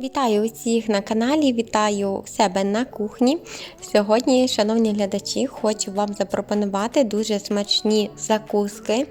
Вітаю усіх на каналі, вітаю себе на кухні. Сьогодні, шановні глядачі, хочу вам запропонувати дуже смачні закуски,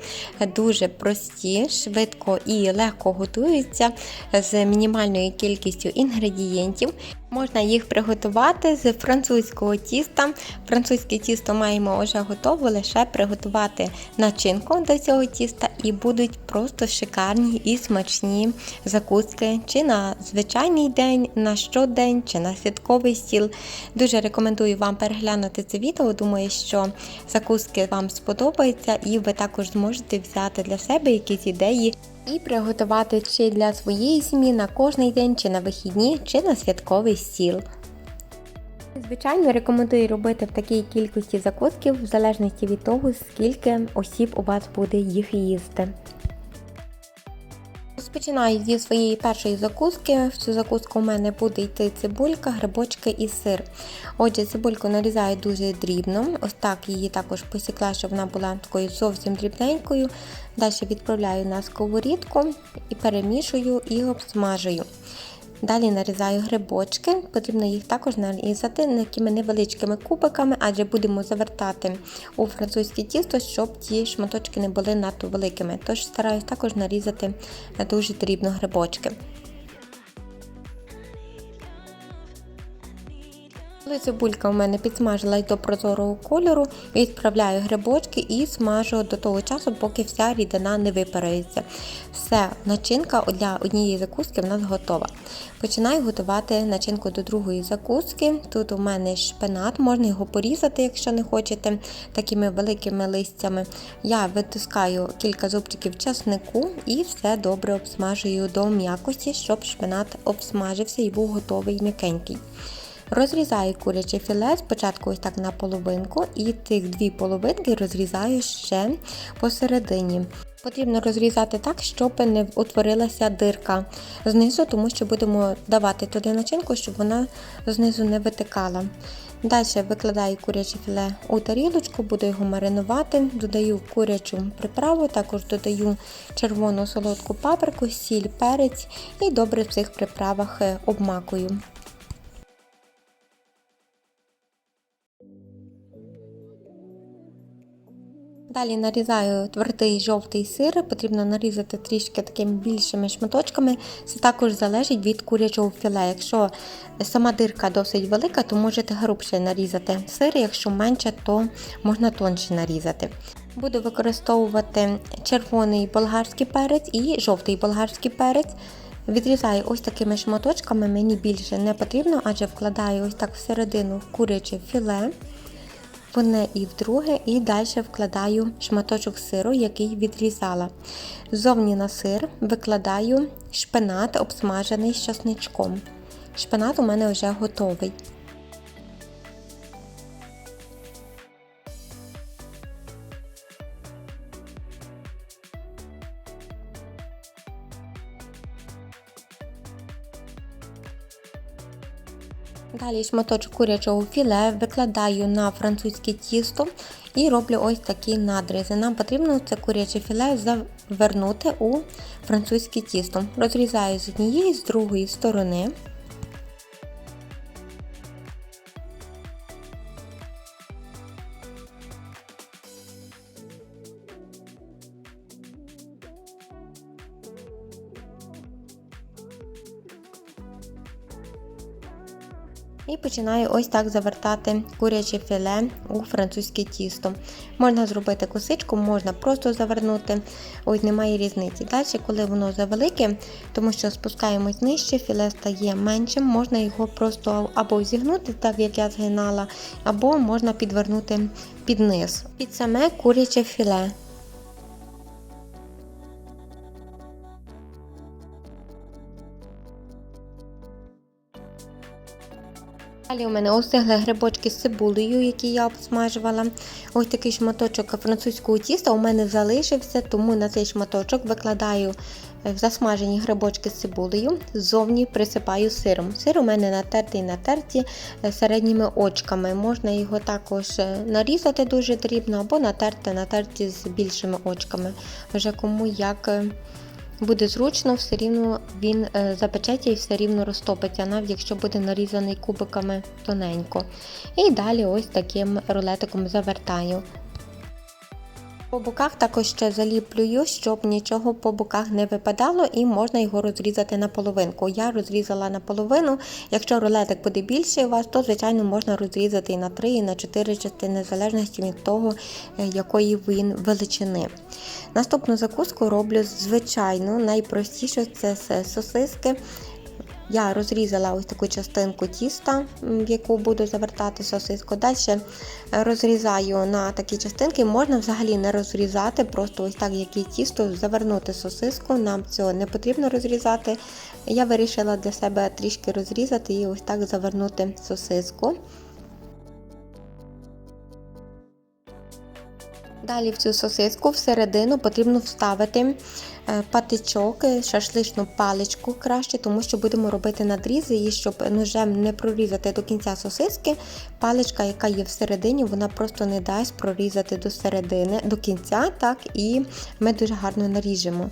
дуже прості, швидко і легко готуються з мінімальною кількістю інгредієнтів. Можна їх приготувати з французького тіста. Французьке тісто маємо вже готово, лише приготувати начинку до цього тіста і будуть просто шикарні і смачні закуски чи на звичайний день, на щодень, чи на святковий стіл. Дуже рекомендую вам переглянути це відео. Думаю, що закуски вам сподобаються, і ви також зможете взяти для себе якісь ідеї і приготувати чи для своєї сім'ї на кожний день, чи на вихідні, чи на святковий стіл. Звичайно, рекомендую робити в такій кількості закусків, в залежності від того, скільки осіб у вас буде їх їсти. Розпочинаю зі своєї першої закуски. В цю закуску у мене буде йти цибулька, грибочки і сир. Отже, цибульку нарізаю дуже дрібно. Ось так її також посікла, щоб вона була такою зовсім дрібненькою. Далі відправляю на сковорідку і перемішую і обсмажую. Далі нарізаю грибочки, потрібно їх також нарізати такими невеличкими кубиками, адже будемо завертати у французьке тісто, щоб ті шматочки не були надто великими. Тож стараюсь також нарізати дуже дрібно грибочки. Коли цибулька у мене підсмажилась до прозорого кольору, відправляю грибочки і смажу до того часу, поки вся рідина не випарується. Все, начинка для однієї закуски в нас готова. Починаю готувати начинку до другої закуски. Тут у мене шпинат, можна його порізати, якщо не хочете, такими великими листями. Я витискаю кілька зубчиків часнику і все добре обсмажую до м'якості, щоб шпинат обсмажився і був готовий м'якенький. Розрізаю куряче філе спочатку ось так на половинку, і тих дві половинки розрізаю ще посередині. Потрібно розрізати так, щоб не утворилася дирка знизу, тому що будемо давати туди начинку, щоб вона знизу не витикала. Далі викладаю куряче філе у тарілочку, буду його маринувати, додаю курячу приправу, також додаю червону солодку паприку, сіль, перець і добре в цих приправах обмакую. Далі нарізаю твердий жовтий сир, потрібно нарізати трішки такими більшими шматочками. Це також залежить від курячого філе. Якщо сама дирка досить велика, то можете грубше нарізати сир, якщо менше, то можна тонше нарізати. Буду використовувати червоний болгарський перець і жовтий болгарський перець. Відрізаю ось такими шматочками, мені більше не потрібно, адже вкладаю ось так всередину куряче філе в і в друге, і далі вкладаю шматочок сиру, який відрізала. Зовні на сир викладаю шпинат, обсмажений з часничком. Шпинат у мене вже готовий. Далі шматочок курячого філе викладаю на французьке тісто і роблю ось такі надрізи. Нам потрібно це куряче філе завернути у французьке тісто. Розрізаю з однієї, з другої сторони. І починаю ось так завертати куряче філе у французьке тісто. Можна зробити косичку, можна просто завернути, ось немає різниці. Далі, коли воно завелике, тому що спускаємось нижче, філе стає меншим, можна його просто або зігнути, так як я згинала, або можна підвернути під низ. Під саме куряче філе. Далі у мене остигли грибочки з цибулею, які я обсмажувала. Ось такий шматочок французького тіста у мене залишився, тому на цей шматочок викладаю в засмажені грибочки з цибулею, ззовні присипаю сиром. Сир у мене натертий натерті середніми очками. Можна його також нарізати дуже дрібно або натерти натерті з більшими очками. Вже кому як буде зручно, все рівно він е, запечеться і все рівно розтопиться, навіть якщо буде нарізаний кубиками тоненько. І далі ось таким рулетиком завертаю. По боках також ще заліплюю, щоб нічого по боках не випадало, і можна його розрізати на половинку. Я розрізала на половину. Якщо рулетик буде більший у вас, то звичайно можна розрізати і на 3, і на 4 частини, в залежності від того, е, якої він величини. Наступну закуску роблю звичайно, найпростіше це сосиски. Я розрізала ось таку частинку тіста, в яку буду завертати сосиску. Далі розрізаю на такі частинки. Можна взагалі не розрізати, просто ось так, як і тісто, завернути сосиску. Нам цього не потрібно розрізати. Я вирішила для себе трішки розрізати і ось так завернути сосиску. Далі в цю сосиску всередину потрібно вставити е, патичок, е, шашличну паличку краще, тому що будемо робити надрізи, і щоб ножем не прорізати до кінця сосиски, паличка, яка є всередині, вона просто не дасть прорізати до середини, до кінця, так і ми дуже гарно наріжемо.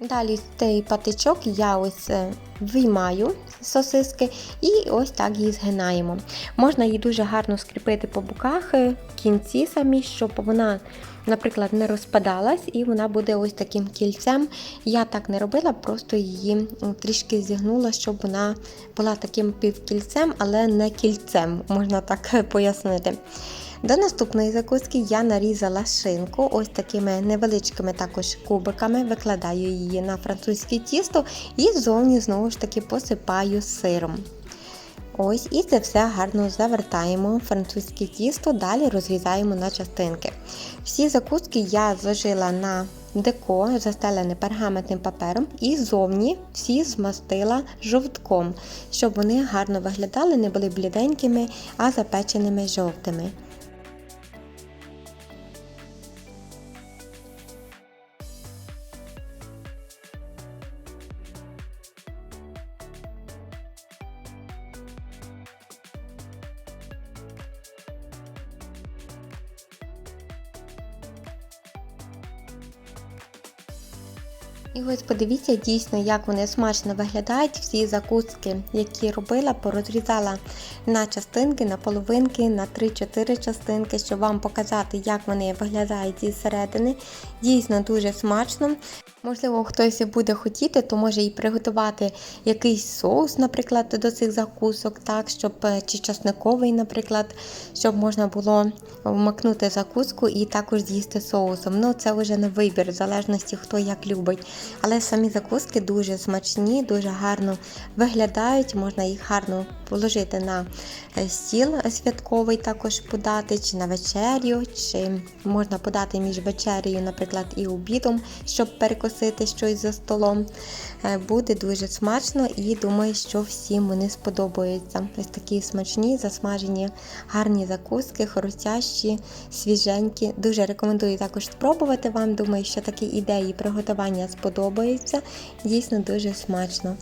Далі цей патичок я ось е, виймаю сосиски і ось так її згинаємо. Можна її дуже гарно скріпити по боках, е, кінці самі, щоб вона, наприклад, не розпадалась і вона буде ось таким кільцем. Я так не робила, просто її трішки зігнула, щоб вона була таким півкільцем, але не кільцем, можна так е, пояснити. До наступної закуски я нарізала шинку ось такими невеличкими також кубиками, викладаю її на французьке тісто і зовні знову ж таки посипаю сиром. Ось і це все гарно завертаємо французьке тісто, далі розрізаємо на частинки. Всі закуски я зложила на деко, застелене пергаментним папером, і зовні всі змастила жовтком, щоб вони гарно виглядали, не були бліденькими, а запеченими жовтими. І ось подивіться дійсно, як вони смачно виглядають. Всі закуски, які робила, порозрізала на частинки, на половинки, на 3-4 частинки, щоб вам показати, як вони виглядають зі середини. Дійсно дуже смачно. Можливо, хтось буде хотіти, то може і приготувати якийсь соус, наприклад, до цих закусок, так, щоб е, чи часниковий, наприклад, щоб можна було вмакнути закуску і також з'їсти соусом. Ну, це вже на вибір, в залежності хто як любить. Але самі закуски дуже смачні, дуже гарно виглядають, можна їх гарно положити на е, стіл святковий, також подати, чи на вечерю, чи можна подати між вечерею, наприклад, і обідом, щоб перекусити щось за столом. Е, Буде дуже смачно і думаю, що всім вони сподобаються. Ось такі смачні, засмажені, гарні закуски, хрустящі, свіженькі. Дуже рекомендую також спробувати вам. Думаю, що такі ідеї приготування сподобаються. Дійсно дуже смачно.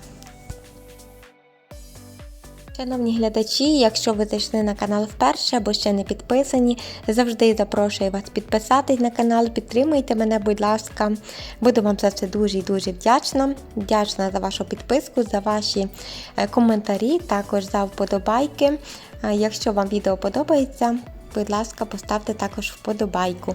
Шановні глядачі, якщо ви зайшли на канал вперше або ще не підписані, завжди запрошую вас підписатись на канал, підтримуйте мене, будь ласка. Буду вам за це дуже і дуже вдячна. Вдячна за вашу підписку, за ваші е, коментарі, також за вподобайки. Е, Якщо вам відео подобається, будь ласка, поставте також вподобайку.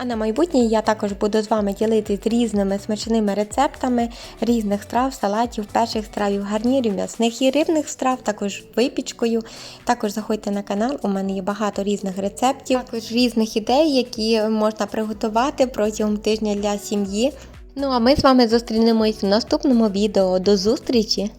А на майбутнє я також буду з вами ділитись різними смачними рецептами різних страв, салатів, перших стравів, гарнірів, м'ясних і рибних страв, також випічкою. Також заходьте на канал, у мене є багато різних рецептів, також різних ідей, які можна приготувати протягом тижня для сім'ї. Ну а ми з вами зустрінемось в наступному відео. До зустрічі!